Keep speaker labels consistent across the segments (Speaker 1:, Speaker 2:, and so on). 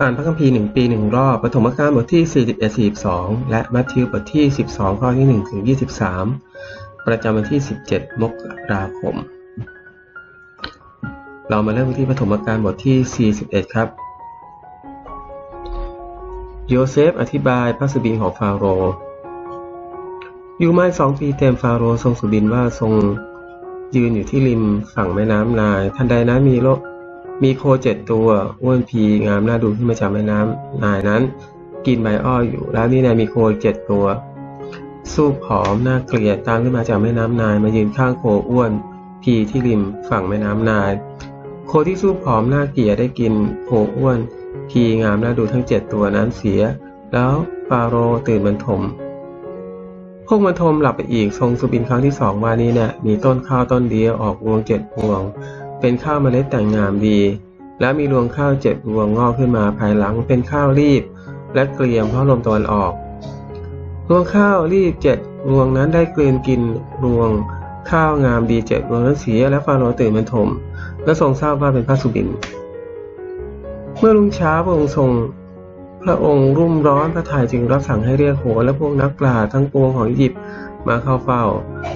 Speaker 1: อ่านพระคัมภีร์หนึ่งปีหนึ่งรอบปฐมกาลบทที่ 41 42 และมัทธิวบทที่ 12 ข้อที่1ถึง23 ประจำวันที่ 17 มกราคม เรามาเริ่มที่ปฐมกาลบทที่ 41 ครับ โยเซฟอธิบายพระสุบินของฟาโรห์อยู่ม่สองปีเต็มฟาโรห์ทรงสุบินว่าทรงยืนอยู่ที่ริมฝั่งแม่น้ำนาย ทันใดนั้นมีโล มีโคเจ็ดตัว อ้วนพีงามน่าดูขึ้นมาจากแม่น้ำนายนั้น กินใบอ้ออยู่ แล้วนี่นายมีโคเจ็ดตัว สู้ผอมน่าเกลียดตามขึ้นมาจากแม่น้ำนาย มายืนข้างโคอ้วนพีที่ริมฝั่งแม่น้ำนาย โคที่สู้ผอมน่าเกลียดได้กินโคอ้วนพีงามน่าดูทั้งเจ็ดตัวนั้นเสีย แล้วฟาโรตื่นบรรทมพวกมันทมหลับไปอีกทรงสุบินครั้งที่สองว่านี้เนี่ยมีต้นข้าวต้นเดียวออกรวงเจ็ดพวง เป็นข้าวเมล็ดแต่งงามดี และมีรวงข้าวเจ็ดรวงงอกขึ้นมาภายหลังเป็นข้าวรีบ และเกลียมเพราะลมตะวันออก รวงข้าวรีบเจ็ดรวงนั้นได้เกลืนกินรวงข้าวงามดีเจ็ดรวงนั้นเสียและฟาโรห์ตื่นบรรทม และทรงทราบว่าเป็นพระสุบิน เมื่อรุ่งเช้าพระองค์ทรงพระองค์รุ่มร้อนพระทัยจึงรับสั่งให้เรียกโหรและพวกนักปราชญ์ทั้งปวงของอียิปต์ มาเข้าเฝ้า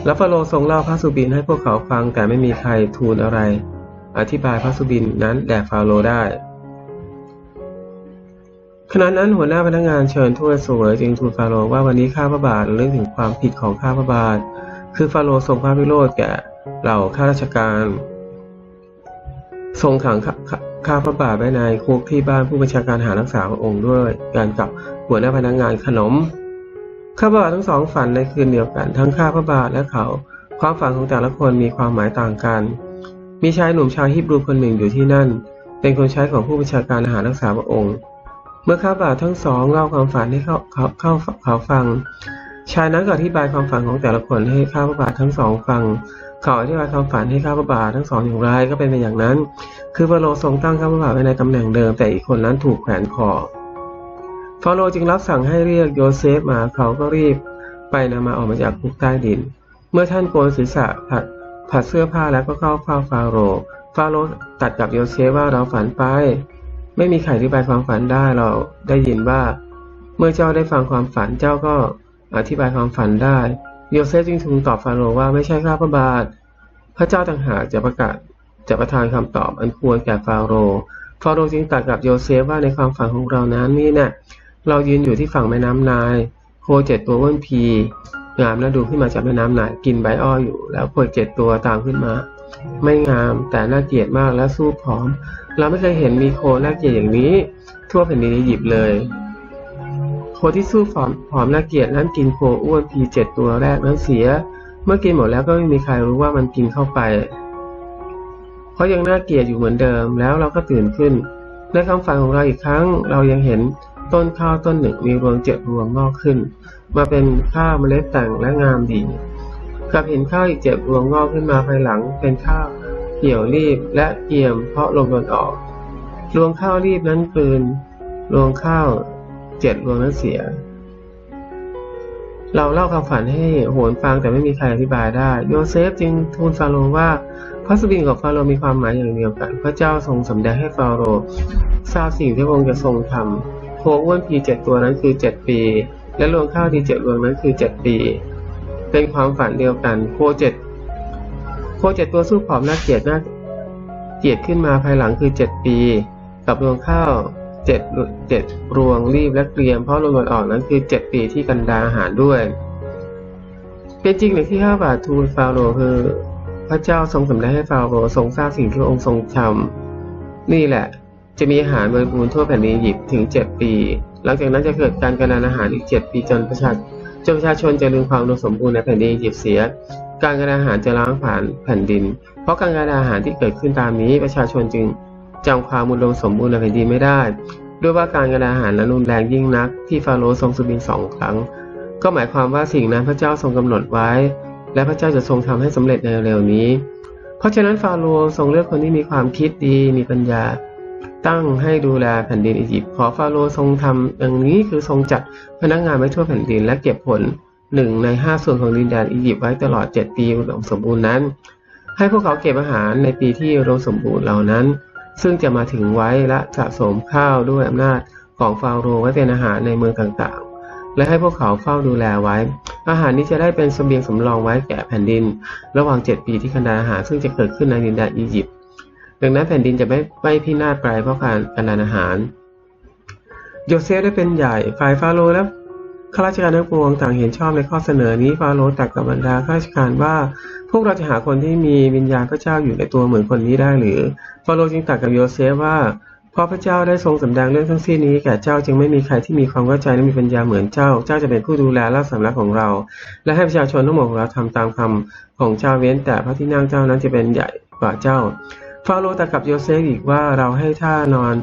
Speaker 1: และฟาโรห์ทรงเล่าพระสุบินให้พวกเขาฟังแต่ไม่มีใครทูลอะไร อธิบายพระสุบินนั้นแด่ฟาโรห์ได้ ขณะนั้นหัวหน้าพนักงานเชิญทูตสวยจึงทูลฟาโรห์ว่าวันนี้ข้าพระบาทเรื่องถึงความผิดของข้าพระบาท คือฟาโรห์ทรงพระวิโรธแก่เหล่าข้าราชการ ทรงขังข้าพระบาทไว้ในคุกที่บ้านผู้บัญชาการหารักษาพระองค์ด้วย การกับหัวหน้าพนักงานขนม ข้าพระบาททั้งสองฝันในคืนเดียวกัน ทั้งข้าพระบาทและเขา ความฝันของแต่ละคนมีความหมายต่างกัน มีชายหนุ่มชาวฮิบรูคนหนึ่งอยู่ที่นั่น เป็นคนใช้ของผู้บัญชาการอาหารรักษาพระองค์ เมื่อข้าพระบาททั้งสองเล่าความฝันให้เขาเขาเขาเขาฟัง ชายนั้นก็อธิบายความฝันของแต่ละคนให้ข้าพระบาททั้งสองฟังเขาอธิบายความฝันให้ข้าพระบาททั้งสองอย่างไรก็เป็นไปอย่างนั้น คือฟาโรห์ทรงตั้งข้าพระบาทไว้ในตำแหน่งเดิม แต่อีกคนนั้นถูกแขวนคอ ฟาโรห์จึงรับสั่งให้เรียกโยเซฟมาเขาก็รีบไปนำมาออกมาจากคุกใต้ดิน เมื่อท่านโกนศีรษะผัดผัดเสื้อผ้าแล้วก็เข้าเฝ้าฟาโรห์ฟาโรห์ตัดกับโยเซฟว่าเราฝันไป ไม่มีใครอธิบายความฝันได้เราได้ยินว่า เมื่อเจ้าได้ฟังความฝันเจ้าก็อธิบายความฝันได้ โยเซฟจึงทูลตอบฟาโรห์ว่าไม่ใช่ข้าพระบาท พระเจ้าต่างหากจะประกาศจะประทานคำตอบอันควรแก่ฟาโรห์ฟาโรห์จึงตรัสกับโยเซฟว่าในความฝันของเรานั้นนี่เนี่ย เรายืนอยู่ที่ฝั่งแม่น้ำนายโคเจ็ดตัวอ้วนพีงามและดูขึ้นมาจากแม่น้ำนายกินใบอ้อยอยู่ แล้วโคเจ็ดตัวตามขึ้นมา ไม่งามแต่น่าเกลียดมากและสู้ผอม เราไม่เคยเห็นมีโคน่าเกลียดอย่างนี้ ทั่วแผ่นดินอียิปต์เลยโคที่สู้ผอมผอมน่าเกลียดนั้นกินโคอ้วนพีเจ็ดตัวแรกนั้นเสีย เมื่อกินหมดแล้วก็ไม่มีใครรู้ว่ามันกินเข้าไปเพราะยังน่าเกลียดอยู่เหมือนเดิมแล้วเราก็ตื่นขึ้นในคำฝันของเราอีกครั้ง เรายังเห็น ต้นข้าวต้นหนึ่งมีรวงเจ็ดรวงงอกขึ้น มาเป็นข้าวเมล็ดแต่งและงามดีกับเห็นข้าวอีกเจ็ดรวงงอกขึ้นมาภายหลังเป็นข้าวเกี่ยวรีบและเกี่ยมเพราะลมตะวันออก รวงข้าวรีบนั้นกลืนรวงข้าวเจ็ดรวงนั้นเสีย เราเล่าความฝันให้โหนฟังแต่ไม่มีใครอธิบายได้ โยเซฟจึงทูลฟาโรห์ว่าพระสุบินกับฟาโรห์มีความหมายอย่างเดียวกัน พระเจ้าทรงสำแดงให้ฟาโรห์ทราบสิ่งที่องค์จะทรงทำ โคอ้วนพีเจ็ดตัวนั้นคือเจ็ดปี และรวงข้าวดีเจ็ดรวงนั้นคือเจ็ดปี เป็นความฝันเดียวกันโคเจ็ดโคเจ็ดตัวสู้ผอมน่าเกลียดน่าเกลียดขึ้นมาภายหลังคือเจ็ดปี กับรวงข้าวเจ็ดเจ็ดรวงรีบและเกรียมเพราะลมตะวันออกนั้นคือเจ็ดปีที่กันดาอาหารด้วยเป็นจริงอย่างที่ข้าบาทูลฟาโรห์คือ พระเจ้าทรงสำแดงให้ฟาโรห์ทรงทราบสิ่งที่พระองค์ทรงทำนี่แหละ จะมีอาหารบริบูรณ์ทั่วแผ่นดินอียิปต์ถึงเจ็ดปี หลังจากนั้นจะเกิดการกระดานอาหารอีกเจ็ดปีจนประชาจนประชาชนจะลืมความอุดมสมบูรณ์ในแผ่นดินอียิปต์เสีย การกระดานอาหารจะล้างผ่านแผ่นดิน เพราะการกระดานอาหารที่เกิดขึ้นตามนี้ประชาชนจึงจำความอุดมสมบูรณ์ในแผ่นดินไม่ได้ ด้วยว่าการกระดานอาหารนั้นรุนแรงยิ่งนัก ที่ฟาโรห์ทรงสุบินสองครั้ง ก็หมายความว่าสิ่งนั้นพระเจ้าทรงกำหนดไว้ และพระเจ้าจะทรงทำให้สำเร็จในเร็วนี้ เพราะฉะนั้นฟาโรห์ทรงเลือกคนที่มีความคิดดีมีปัญญา ตั้งให้ดูแลแผ่นดินอียิปต์ขอฟาโรห์ทรงทำอย่างนี้คือทรงจัดพนักงานไว้ทั่วแผ่นดินและเก็บผลหนึ่งในห้าส่วนของดินแดนอียิปต์ไว้ตลอดเจ็ดปีอุดมสมบูรณ์นั้น ให้พวกเขาเก็บอาหารในปีที่อุดมสมบูรณ์เหล่านั้น ซึ่งจะมาถึงไว้และสะสมข้าวด้วยอำนาจของฟาโรห์ไว้เป็นอาหารในเมืองต่างๆ และให้พวกเขาเฝ้าดูแลไว้ อาหารนี้จะได้เป็นเสบียงสำรองไว้แก่แผ่นดิน ระหว่างเจ็ดปีที่คันดาอาหารซึ่งจะเกิดขึ้นในดินแดนอียิปต์ ดังนั้นแผ่นดินจะไม่ไม่พินาศไปเพราะการกันารอาหารโยเซฟได้เป็นใหญ่ฝ่ายฟาโรห์และข้าราชการทั้งปวงต่างเห็นชอบในข้อเสนอนี้ฟาโรห์ตรัสกับบรรดาข้าราชการว่า พวกเราจะหาคนที่มีวิญญาณพระเจ้าอยู่ในตัวเหมือนคนนี้ได้หรือฟาโรห์จึงตรัสกับโยเซฟว่าเพราะพระเจ้าได้ทรงสำแดงเรื่องทั้งสิ้นนี้แก่เจ้าจึงไม่มีใครที่มีความเข้าใจและมีปัญญาเหมือนเจ้า เจ้าจะเป็นผู้ดูแลและสำนักของเรา และให้ประชาชนทั้งหมดของเราทำตามคำของเจ้าเว้นแต่พระที่นั่งเจ้านั้นจะเป็นใหญ่กว่าเจ้า ฟาโรห์ตรัสกับโยเซฟอีกว่าเราให้ท่านอน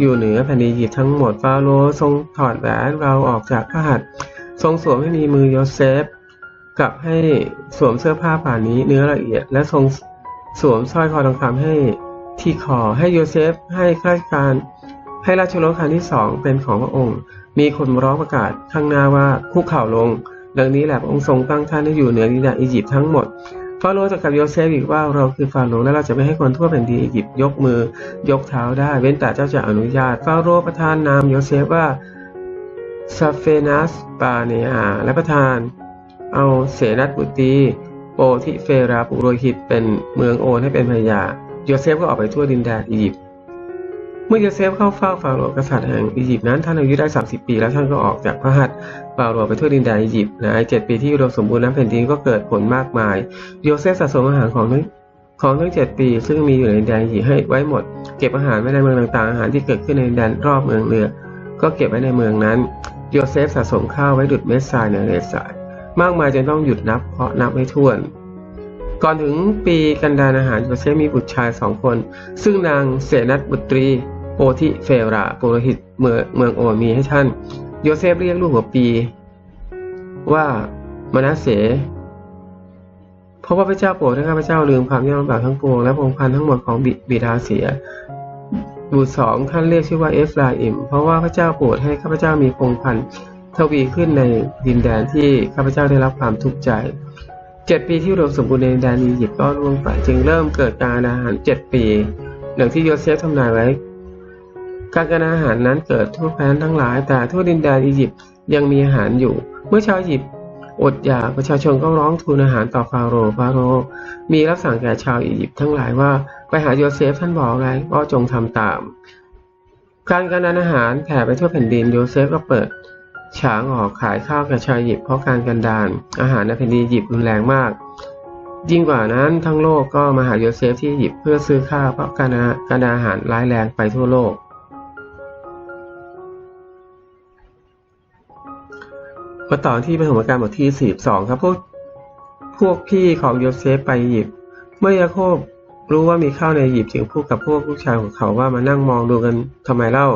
Speaker 1: อยู่เหนือแผ่นดินอียิปต์ทั้งหมดฟาโรห์ทรงถอดแหวนเราออกจากพระหัตถ์ทรงสวมให้มีมือโยเซฟกลับให้สวมเสื้อผ้าผ่านนี้เนื้อละเอียด และทรงสวมสร้อยคอทองคำให้ที่คอให้โยเซฟให้ข้าราชการให้ราชรถคันที่สองเป็นของพระองค์ มีคนร้องประกาศข้างหน้าว่าคุกเข่าลง ดังนี้แหละพระองค์ทรงตั้งท่านให้อยู่เหนือดินแดนอียิปต์ทั้งหมด ฟาโรห์จะกับโยเซฟอีกว่าเราคือฟาโรห์และเราจะไม่ให้คนทั่วแผ่นดินอียิปต์ยกมือยกเท้าได้ เว้นแต่เจ้าจะอนุญาตฟาโรห์ประทานนามโยเซฟว่าซาเฟนัสปาเนียและประทาน เอาเสนัตบุตรีโปทิเฟราปุโรหิตเป็นเมืองโอนให้เป็นพยาโยเซฟก็ออกไปทั่วดินแดนอียิปต์ เมื่อโยเซฟเข้าเฝ้าฟาโรห์กษัตริย์แห่งอียิปต์นั้นท่านอายุได้ 30 ปี แล้วท่านก็ออกจากพระหัตถ์ฟาโรห์ไปทั่วดินแดนอียิปต์ในเจ็ดปีที่อุดมสมบูรณ์นั้นแผ่นดินก็เกิดผลมากมาย โยเซฟสะสมอาหารของทั้งของทั้งเจ็ดปี ซึ่งมีอยู่ในดินแดนอียิปต์ให้ไว้หมด เก็บอาหารไว้ในเมืองต่างๆอาหารที่เกิดขึ้นในดินแดนรอบเมืองเรือ ก็เก็บไว้ในเมืองนั้นโยเซฟสะสมข้าวไว้ดุดเม็ดทรายในทะเลทรายมากมายจนต้องหยุดนับเพราะนับไม่ถ้วนก่อนถึงปีกันดารอาหารโยเซฟมีบุตรชายสองคน ซึ่งนางเสนัตบุตรี โอทิเฟราปุโรหิตเมืองเมืองโอมีให้ท่าน โยเซฟเรียกลูกหัวปี ว่ามนาเสเพราะว่าพระเจ้าโปรดให้ข้าพเจ้าลืมความยากลำบากทั้งปวงและพงพันทั้งหมดของบิบดาเสียบุตรสองท่านเรียกชื่อว่าเอฟราอิม เพราะว่าพระเจ้าโปรดให้ข้าพเจ้ามีพงพันทวีขึ้นในดินแดนที่ข้าพเจ้าได้รับความทุกข์ใจเจ็ดปีที่รวมสมบูรณ์ในดินแดนอียิปต์ก็ล่วงไปจึงเริ่มเกิดการอาหารเจ็ดปีหลังที่โยเซฟทำนายไว้ การการอาหารนั้นเกิดทั่วแคว้นทั้งหลาย แต่ทั่วดินแดนอียิปต์ยังมีอาหารอยู่ เมื่อชาวอียิปต์อดอยากประชาชนก็ร้องทูลอาหารต่อฟาโรห์ฟาโรห์มีรับสั่งแก่ชาวอียิปต์ทั้งหลายว่าไปหาโยเซฟท่านบอกอะไรก็จงทำตาม การการอาหารแผ่ไปทั่วแผ่นดินโยเซฟก็เปิดฉางออกขายข้าวแก่ชาวอียิปต์เพราะการกันดานอาหารในแผ่นดินอียิปต์รุนแรงมาก ยิ่งกว่านั้นทั้งโลกก็มาหาโยเซฟที่อียิปต์เพื่อซื้อข้าวเพราะการการอาหารร้ายแรงไปทั่วโลก มาต่อที่ปฐมกาลบทที่42ครับพวกพวกพี่ของโยเซฟไปอียิปต์เมื่อยาโคบรู้ว่ามีข้าวในอียิปต์จึงพูดกับพวกลูกชายของเขาว่ามานั่งมองดูกันทำไมเล่า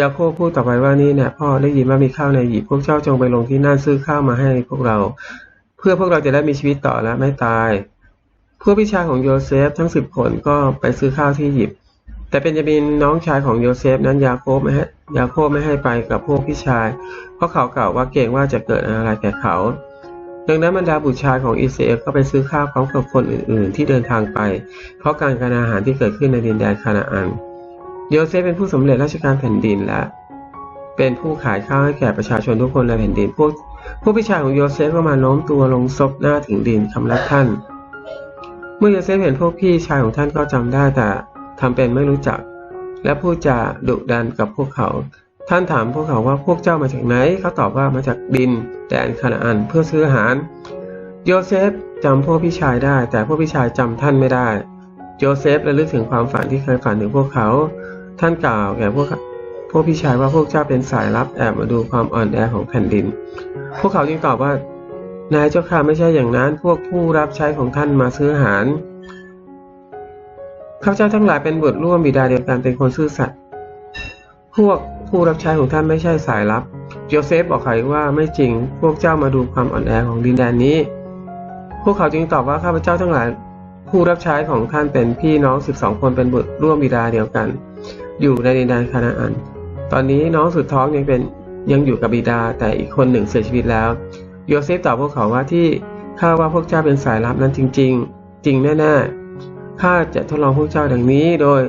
Speaker 1: ยาโคบพูดต่อไปว่านี่เนี่ยพ่อได้ยินว่ามีข้าวในอียิปต์พวกเจ้าจงไปลงที่นั่นซื้อข้าวมาให้พวกเรา เพื่อพวกเราจะได้มีชีวิตต่อและไม่ตายพวกพี่ชายของโยเซฟทั้งสิบคนก็ไปซื้อข้าวที่อียิปต์แต่เป็นยาบินน้องชายของโยเซฟนั้นยาโคบไม่ให้ยาโคบไม่ให้ไปกับพวกพี่ชาย ราะเขากล่าวว่าเกรงว่าจะเกิดอะไรแก่เขา ดังนั้นบรรดาบุตรชายของอิสราเอลก็ไปซื้อข้าวพร้อมกับคนอื่นๆ ที่เดินทางไป เพราะการการอาหารที่เกิดขึ้นในดินแดนคานาอันโยเซฟเป็นผู้สำเร็จราชการแผ่นดินและเป็นผู้ขายข้าวให้แก่ประชาชนทุกคนในแผ่นดินพวกพวกพี่ชายของโยเซฟก็มาโน้มตัวลงซบหน้าถึงดินคำรับท่าน เมื่อโยเซฟเห็นพวกพี่ชายของท่านก็จำได้แต่ทำเป็นไม่รู้จัก และพูดจาดุดันกับพวกเขา ท่านถามพวกเขาว่าพวกเจ้ามาจากไหน เขาตอบว่ามาจากดิน แดนคานาอันเพื่อซื้ออาหาร โยเซฟจำพวกพี่ชายได้ แต่พวกพี่ชายจำท่านไม่ได้ โยเซฟระลึกถึงความฝันที่เคยฝันถึงพวกเขา ท่านกล่าวแก่พวกพวกพี่ชายว่าพวกเจ้าเป็นสายลับแอบมาดูความอ่อนแอของแผ่นดิน พวกเขาจึงตอบว่านายเจ้าข้าไม่ใช่อย่างนั้น พวกผู้รับใช้ของท่านมาซื้ออาหารข้าเจ้าทั้งหลายเป็นบุตรร่วมบิดาเดียวกันเป็นคนซื่อสัตย์พวก ผู้รับใช้ของท่านไม่ใช่สายลับโยเซฟบอกเขาว่าไม่จริงพวกเจ้ามาดูความอ่อนแอของดินแดนนี้ พวกเขาจึงตอบว่าข้าพเจ้าทั้งหลาย ผู้รับใช้ของท่านเป็นพี่น้องสิบสองคนเป็นบุตรร่วมบิดาเดียวกัน อยู่ในดินแดนคานาอัน ตอนนี้น้องสุดท้องยังเป็นยังอยู่กับบิดาแต่อีกคนหนึ่งเสียชีวิตแล้วโยเซฟตอบพวกเขาว่าที่ข้าว่าพวกเจ้าเป็นสายลับนั้นจริง ๆ จริงแน่ๆข้าจะทดลองพวกเจ้าดังนี้โดย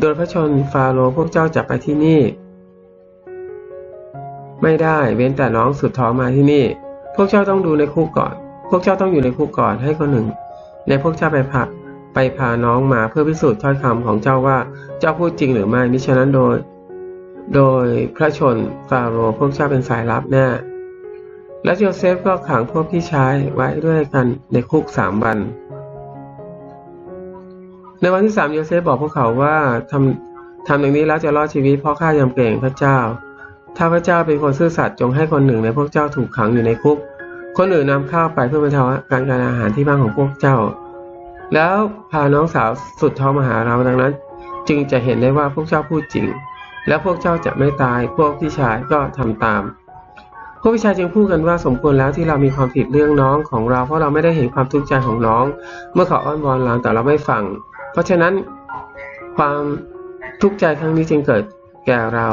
Speaker 1: โดยพระชนฟาโรห์พวกเจ้าจะไปที่นี่ ไม่ได้เว้นแต่น้องสุดท้องมาที่นี่ พวกเจ้าต้องดูในคุกก่อน พวกเจ้าต้องอยู่ในคุกก่อนให้คนหนึ่ง ในพวกเจ้าไปพาไปพาน้องมาเพื่อพิสูจน์ถ้อยคำของเจ้าว่าเจ้าพูดจริงหรือไม่มิฉะนั้นโดย โดยพระชนฟาโรห์พวกเจ้าเป็นสายลับแน่และโยเซฟก็ขังพวกพี่ชายไว้ด้วยกันในคุกสามวัน ในวันที่สามโยเซฟบอกพวกเขาว่าทำทำอย่างนี้แล้วจะรอดชีวิตเพราะข้ายำเกรงพระเจ้า ถ้าพระเจ้าเป็นคนซื่อสัตย์จงให้คนหนึ่งในพวกเจ้าถูกขังอยู่ในคุก คนอื่นนำข้าวไปเพื่อบรรเทาการการอาหารที่บ้านของพวกเจ้า แล้วพาน้องสาวสุดท้องมาหาเราดังนั้น จึงจะเห็นได้ว่าพวกเจ้าพูดจริง และพวกเจ้าจะไม่ตายพวกพี่ชายก็ทำตาม พวกพี่ชายจึงพูดกันว่าสมควรแล้วที่เรามีความผิดเรื่องน้องของเราเพราะเราไม่ได้เห็นความทุกข์ใจของน้อง เมื่อเขาอ้อนวอนเราแต่เราไม่ฟัง เพราะฉะนั้นความทุกข์ใจครั้งนี้จึงเกิดแก่เรา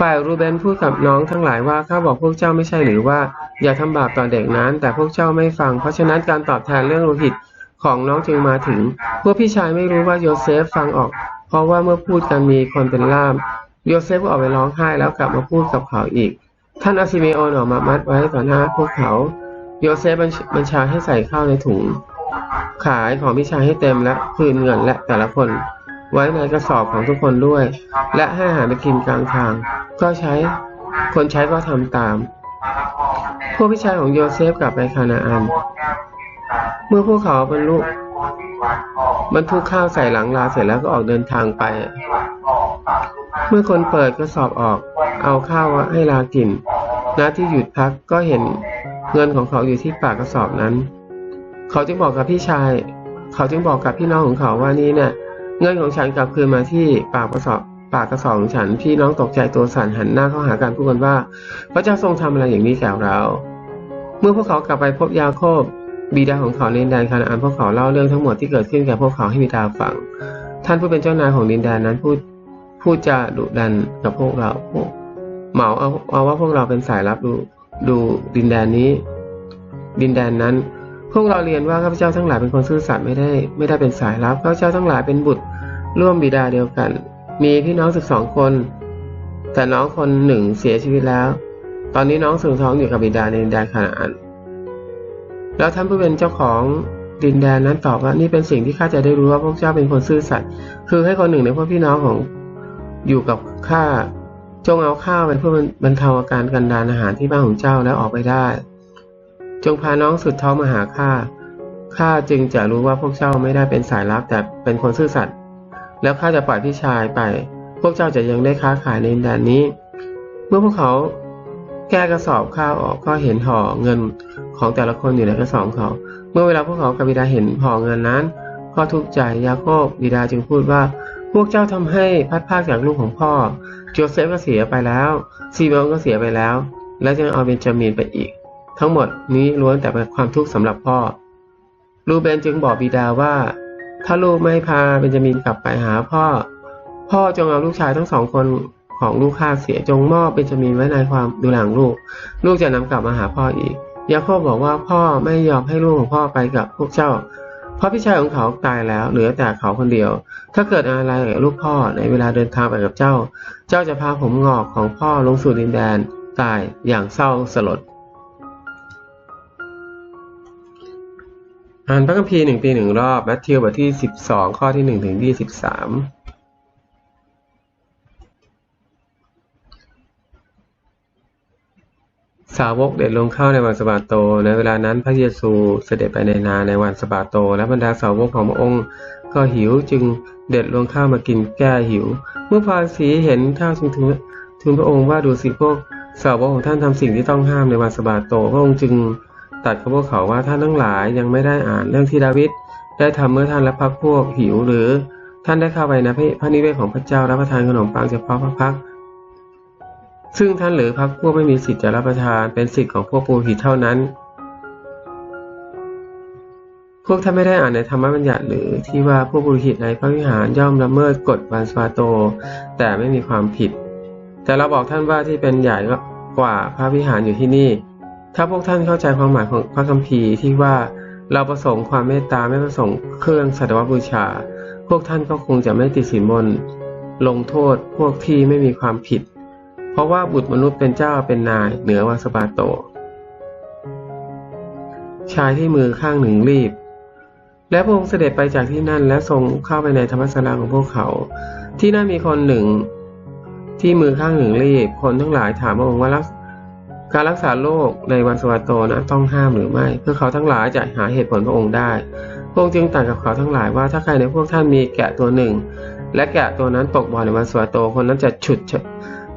Speaker 1: ฝ่ายรูเบนพูดกับน้องทั้งหลายว่าข้าบอกพวกเจ้าไม่ใช่หรือว่าอย่าทำบาปต่อเด็กนั้น แต่พวกเจ้าไม่ฟัง เพราะฉะนั้นการตอบแทนเรื่องโลหิตของน้องจึงมาถึง พวกพี่ชายไม่รู้ว่าโยเซฟฟังออก เพราะว่าเมื่อพูดกันมีคนเป็นล่าม โยเซฟก็ออกไปร้องไห้แล้วกลับมาพูดกับเขาอีก ท่านอาซิเมโอนออกมามัดไว้ต่อหน้าพวกเขา โยเซฟบัญชาให้ใส่ข้าวในถุง ขายของพี่ชายให้เต็มและคืนเงินและแต่ละคน ไว้ในกระสอบของทุกคนด้วย และให้อาหารไปกินกลางทาง ก็ใช้คนใช้ก็ทำตาม พวกพี่ชายของโยเซฟกลับไปคานาอัน เมื่อพวกเขาบรรลุบรรทุกข้าวใส่หลังลาเสร็จแล้วก็ออกเดินทางไป เมื่อคนเปิดกระสอบออก เอาข้าวให้ลากินณที่หยุดพักก็เห็นเงินของเขาอยู่ที่ปากกระสอบนั้น เขาจึงบอกกับพี่ชาย เขาจึงบอกกับพี่น้องของเขาว่านี่เนี่ยเงินของฉันกลับคืนมาที่ปากกระสอบปากกระสอบของฉันพี่น้องตกใจตัวสั่นหันหน้าเข้าหากันพูดกันว่า พระเจ้าทรงทำอะไรอย่างนี้แก่เรา เมื่อพวกเขากลับไปพบยาโคบ บิดาของเขาในดินแดนคานาอันพวกเขาเล่าเรื่องทั้งหมดที่เกิดขึ้นแก่พวกเขาให้บิดาฟัง ท่านผู้เป็นเจ้านายของดินแดนนั้นพูดพูดจาดุดันกับพวกเราเหมาเอาเอาว่าพวกเราเป็นสายลับดูดูดินแดนนี้ ดินแดนนั้น พวกเราเรียนว่าข้าพเจ้าทั้งหลายเป็นคนซื่อสัตย์ไม่ได้ ไม่ได้เป็นสายลับข้าพเจ้าทั้งหลายเป็นบุตรร่วมบิดาเดียวกัน มีพี่น้องสิบสองคน แต่น้องคนหนึ่งเสียชีวิตแล้ว ตอนนี้น้องสึงท้องอยู่กับบิดาในดินแดนคานาอันแล้วท่านผู้เป็นเจ้าของดินแดนนั้นตอบว่านี่เป็นสิ่งที่ข้าจะได้รู้ว่าพวกเจ้าเป็นคนซื่อสัตย์คือให้คนหนึ่งในพวกพี่น้องของอยู่กับข้าจงเอาข้าวไปเพื่อบรรเทาอาการกันดานอาหารที่บ้านของเจ้าแล้วออกไปได้ จงพาน้องสุดท้องมาหาข้า ข้าจึงจะรู้ว่าพวกเจ้าไม่ได้เป็นสายลับแต่เป็นคนซื่อสัตย์ แล้วข้าจะปล่อยพี่ชายไป พวกเจ้าจะยังได้ค้าขายในแดนนี้ เมื่อพวกเขาแก้กระสอบข้าวออกก็เห็นห่อเงินของแต่ละคนอยู่ในกระสอบเขา เมื่อเวลาพวกเขากับบิดาเห็นห่อเงินนั้น ก็ทุกข์ใจ ยาโคบบิดาจึงพูดว่า พวกเจ้าทำให้พัดพากจากลูกของพ่อ โจเซฟก็เสียไปแล้ว ซีเมอนก็เสียไปแล้ว และจึงเอาเบนจามินไปอีก ทั้งหมดนี้ล้วนแต่เป็นความทุกข์สำหรับพ่อ ลูเบนจึงบอกบิดาว่า ถ้าลูกไม่พาเบนจามินกลับไปหาพ่อ พ่อจงเอาลูกชายทั้งสองคนของลูกข้าเสียจงมอบเบนจามินไว้ในความดูแลของลูก ลูกจะนำกลับมาหาพ่ออีกยาโคบบอกว่าพ่อไม่ยอมให้ลูกของพ่อไปกับพวกเจ้า เพราะพี่ชายของเขาตายแล้วเหลือแต่เขาคนเดียว ถ้าเกิดอะไรกับลูกพ่อในเวลาเดินทางไปกับเจ้า เจ้าจะพาผมงอกของพ่อลงสู่ดินแดนตายอย่างเศร้าสลด อ่านพระคัมภีร์หนึ่งปีหนึ่งรอบแมทธิวบทที่สิบสองข้อที่หนึ่งถึงยี่สิบสามสาวกเด็ดลงเข้าในวันสะบาโต ในเวลานั้นพระเยซูเสด็จไปในนาในวันสะบาโต และบรรดาสาวกของพระองค์ก็หิวจึงเด็ดลงข้าวมากินแก้หิว เมื่อพาสีเห็นข้าวจึงถึงทูลพระองค์ว่าดูสิพวกสาวกของท่านทำสิ่งที่ต้องห้ามในวันสะบาโต พระองค์จึง ตัดกับพวกเขาว่าท่านทั้งหลายยังไม่ได้อ่านเรื่องที่ดาวิดได้ทำเมื่อท่านและพักพวกหิวหรือท่านได้เข้าไปในพระนิเวศของพระเจ้ารับประทานขนมปังเฉพาะพระพัก ซึ่งท่านหรือพักพวกไม่มีสิทธิ์จะรับประทานเป็นสิทธิ์ของพวกปูหิตเท่านั้น พวกท่านไม่ได้อ่านในธรรมบัญญัติหรือที่ว่าพวกปุหิตในพระวิหารย่อมละเมิดกฎวันสวาโต แต่ไม่มีความผิด แต่เราบอกท่านว่าที่เป็นใหญ่กว่าพระวิหารอยู่ที่นี่ ถ้าพวกท่านเข้าใจความหมายของพระคัมภีร์ที่ว่าเราประสงค์ความเมตตาไม่ประสงค์เครื่องสัตวบูชา พวกท่านก็คงจะไม่ติดสินบน ลงโทษพวกที่ไม่มีความผิด เพราะว่าบุตรมนุษย์เป็นเจ้าเป็นนายเหนือวาสบาโต ชายที่มือข้างหนึ่งรีบ และพระองค์เสด็จไปจากที่นั่นและทรงเข้าไปในธรรมศาลาของพวกเขา ที่นั่นมีคนหนึ่ง ที่มือข้างหนึ่งรีบ คนทั้งหลายถามพระองค์ว่า การรักษาโรคในวันสวัสโตนะต้องห้ามหรือไม่ เพื่อเขาทั้งหลายจะหาเหตุผลพระองค์ได้พระองค์จึงตรัสกับเขาทั้งหลายว่าถ้าใครในพวกท่านมีแกะตัวหนึ่ง และแกะตัวนั้นตกบ่อในวันสวัสโตคนนั้นจะฉุด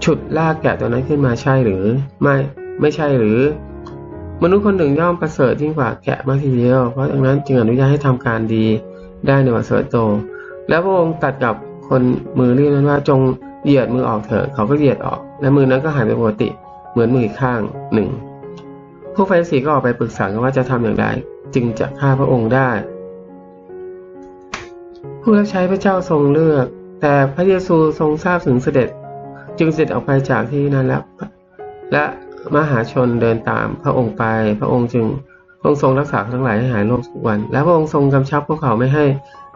Speaker 1: ฉุดลากแกะตัวนั้นขึ้นมาใช่หรือไม่ไม่ใช่หรือ มนุษย์คนหนึ่งย่อมประเสริฐยิ่งกว่าแกะมากทีเดียว เพราะดังนั้นจึงอนุญาตให้ทำการดีได้ในวันสวัสโต แล้วพระองค์ตรัดกับคนมือเรีบนั้นว่าจงเหยียดมือออกเถอะเขาก็เหยียดออก และมือนั้นก็หายไปปกติ เหมือนมืออีกข้างหนึ่งพวกไฟรีสีก็ออกไปปรึกษากันว่าจะทำอย่างไร จึงจะฆ่าพระองค์ได้ ผู้รับใช้พระเจ้าทรงเลือก แต่พระเยซูทรงทราบถึงเสด็จ จึงเสด็จออกไปจากที่นั้นแล้วและมหาชนเดินตามพระองค์ไป พระองค์จึงพระองค์ทรงรักษาทั้งหลายให้หายโรคทุกวัน และพระองค์ทรงกำชับพวกเขาไม่ให้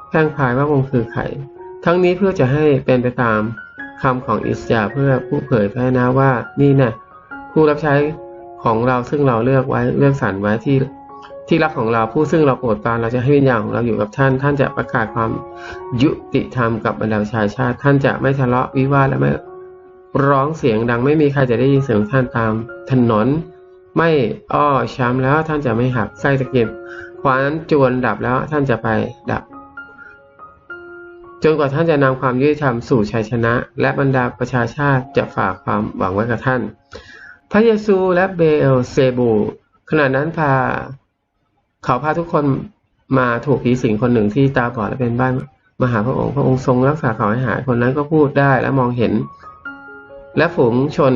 Speaker 1: แพร่งพายว่าพระองค์คือใครทั้งนี้เพื่อจะให้เป็นไปตามคำของอิสยาเพื่อผู้เผยแพร่นะว่านี่นะ ผู้รับใช้ของเราซึ่งเราเลือกไว้เลือกสรรไว้ที่ที่รักของเราผู้ซึ่งเราโปรดปรานเราจะให้วิญญาณของเราอยู่กับท่าน ท่านจะประกาศความยุติธรรมกับบรรดาประชาชาติ ท่านจะไม่ทะเลาะวิวาทและไม่ร้องเสียงดังไม่มีใครจะได้ยินเสียงท่านตามถนน ไม่อ้อช้ำแล้วท่านจะไม่หักไส้ตะเกียบขวานจวนดับแล้วท่านจะไปดับ จนกว่าท่านจะนำความยุติธรรมสู่ชัยชนะ และบรรดาประชาชาติจะฝากความหวังไว้กับท่าน พระเยซูและเบลเซบู ขณะนั้นพา เขาพาทุกคนมาถูกผีสิงคนหนึ่งที่ตาบอดและเป็นบ้านมาหาพระองค์ พระองค์ทรงรักษาเขาให้หายคนนั้นก็พูดได้และมองเห็น และฝูงชน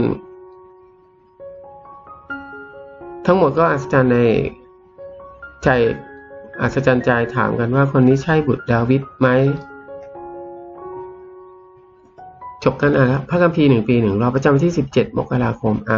Speaker 1: ทั้งหมดก็อัศจรรย์ในใจอัศจรรย์ใจถามกันว่าคนนี้ใช่บุตรดาวิดไหมจบกันอ่านแล้วพระคัมภีร์หนึ่งปีหนึ่งรอประจำวันที่17มกราคมอา